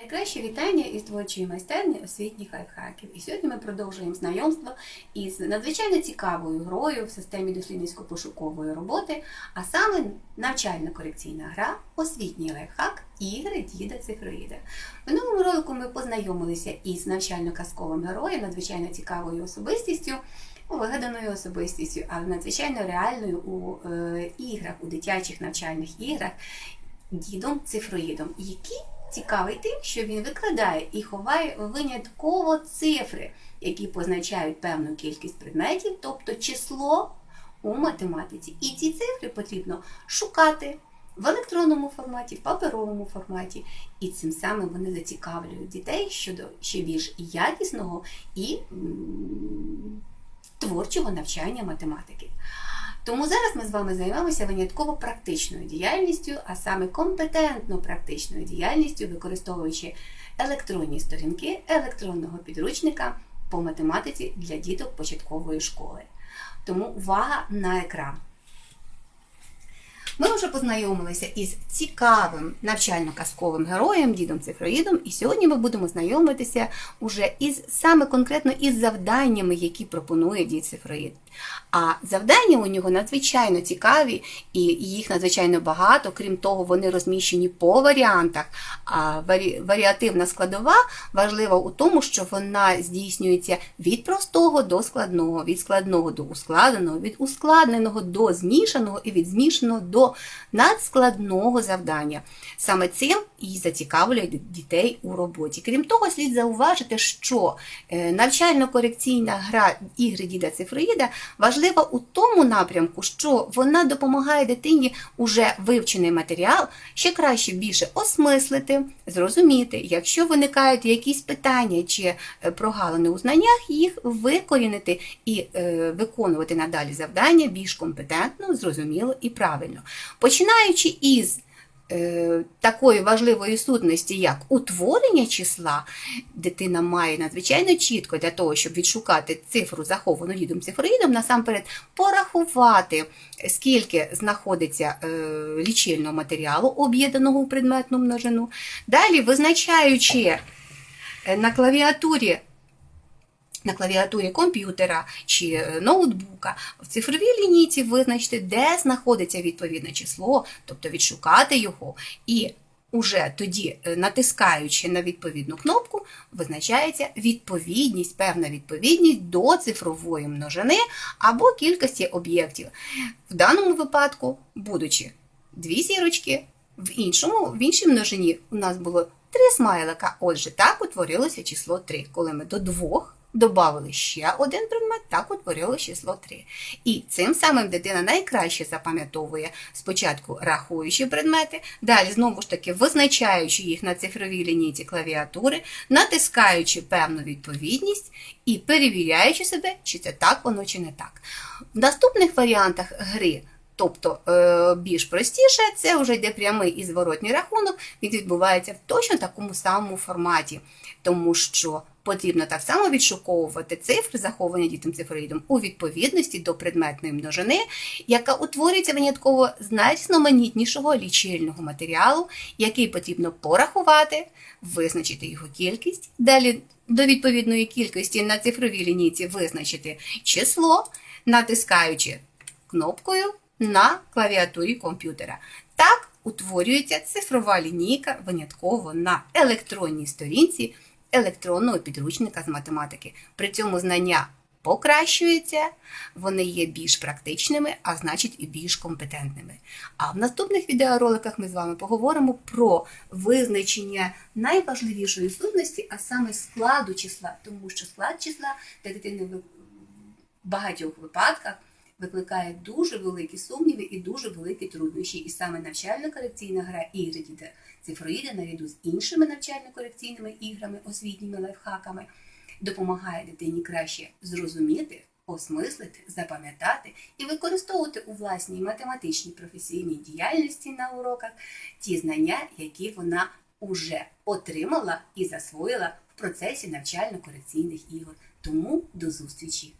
Найкраще вітання із творчої майстерні освітніх лайфхаків. І сьогодні ми продовжуємо знайомство із надзвичайно цікавою грою в системі дослідницько-пошукової роботи, а саме навчально-корекційна гра Освітній лайфхак ігри Діда Цифроїда. Минулому ролику ми познайомилися із навчально-казковим героєм, надзвичайно цікавою особистістю. Вигаданою особистістю, але надзвичайно реальною у е, іграх, у дитячих навчальних іграх, дідом цифроїдом, який цікавий тим, що він викладає і ховає винятково цифри, які позначають певну кількість предметів, тобто число у математиці. І ці цифри потрібно шукати в електронному форматі, в паперовому форматі, і цим самим вони зацікавлюють дітей щодо ще більш якісного і творчого навчання математики. Тому зараз ми з вами займемося винятково практичною діяльністю, а саме компетентно практичною діяльністю, використовуючи електронні сторінки електронного підручника по математиці для діток початкової школи. Тому увага на екран. Ми вже познайомилися із цікавим навчально-казковим героєм, дідом цифроїдом, і сьогодні ми будемо знайомитися уже із саме конкретно із завданнями, які пропонує дід цифроїд. А завдання у нього надзвичайно цікаві, і їх надзвичайно багато. Крім того, вони розміщені по варіантах. А варі... варіативна складова важлива у тому, що вона здійснюється від простого до складного, від складного до ускладненого, від ускладненого до змішаного і від змішаного до надскладного завдання. Саме цим і зацікавлює дітей у роботі. Крім того, слід зауважити, що е, навчально-корекційна гра ігри Діда Цифроїда важлива у тому напрямку, що вона допомагає дитині уже вивчений матеріал ще краще більше осмислити, зрозуміти, якщо виникають якісь питання чи е, прогалини у знаннях, їх викорінити і е, виконувати надалі завдання більш компетентно, зрозуміло і правильно. Починаючи із е, такої важливої сутності, як утворення числа, дитина має надзвичайно чітко для того, щоб відшукати цифру, заховану дідом цифроїдом, насамперед порахувати, скільки знаходиться е, лічильного матеріалу, об'єднаного у предметну множину. Далі, визначаючи е, на клавіатурі на клавіатурі комп'ютера чи е, ноутбука в цифровій лінійці визначити, де знаходиться відповідне число, тобто відшукати його, і уже тоді, е, натискаючи на відповідну кнопку, визначається відповідність, певна відповідність до цифрової множини або кількості об'єктів. В даному випадку, будучи дві зірочки, в іншому, в іншій множині у нас було три смайлика. Отже, так утворилося число 3, коли ми до двох Добавили ще один предмет, так утворило число 3. І цим самим дитина найкраще запам'ятовує спочатку рахуючи предмети, далі, знову ж таки, визначаючи їх на цифровій лінійці клавіатури, натискаючи певну відповідність і перевіряючи себе, чи це так воно, чи не так. В наступних варіантах гри. Тобто е, більш простіше, це вже йде прямий і зворотній рахунок, він відбувається в точно такому самому форматі, тому що потрібно так само відшуковувати цифри, заховані дітям цифроїдом, у відповідності до предметної множини, яка утворюється винятково з найрізноманітнішого лічильного матеріалу, який потрібно порахувати, визначити його кількість. Далі до відповідної кількості на цифровій лінійці визначити число, натискаючи кнопкою на клавіатурі комп'ютера. Так утворюється цифрова лінійка винятково на електронній сторінці електронного підручника з математики. При цьому знання покращуються, вони є більш практичними, а значить і більш компетентними. А в наступних відеороликах ми з вами поговоримо про визначення найважливішої сутності, а саме складу числа, тому що склад числа для дитини в багатьох випадках викликає дуже великі сумніви і дуже великі труднощі. І саме навчально-корекційна гра ігри діти цифроїди наряду з іншими навчально-корекційними іграми, освітніми лайфхаками допомагає дитині краще зрозуміти. Осмислити, запам'ятати і використовувати у власній математичній професійній діяльності на уроках ті знання, які вона уже отримала і засвоїла в процесі навчально-корекційних ігор. Тому до зустрічі!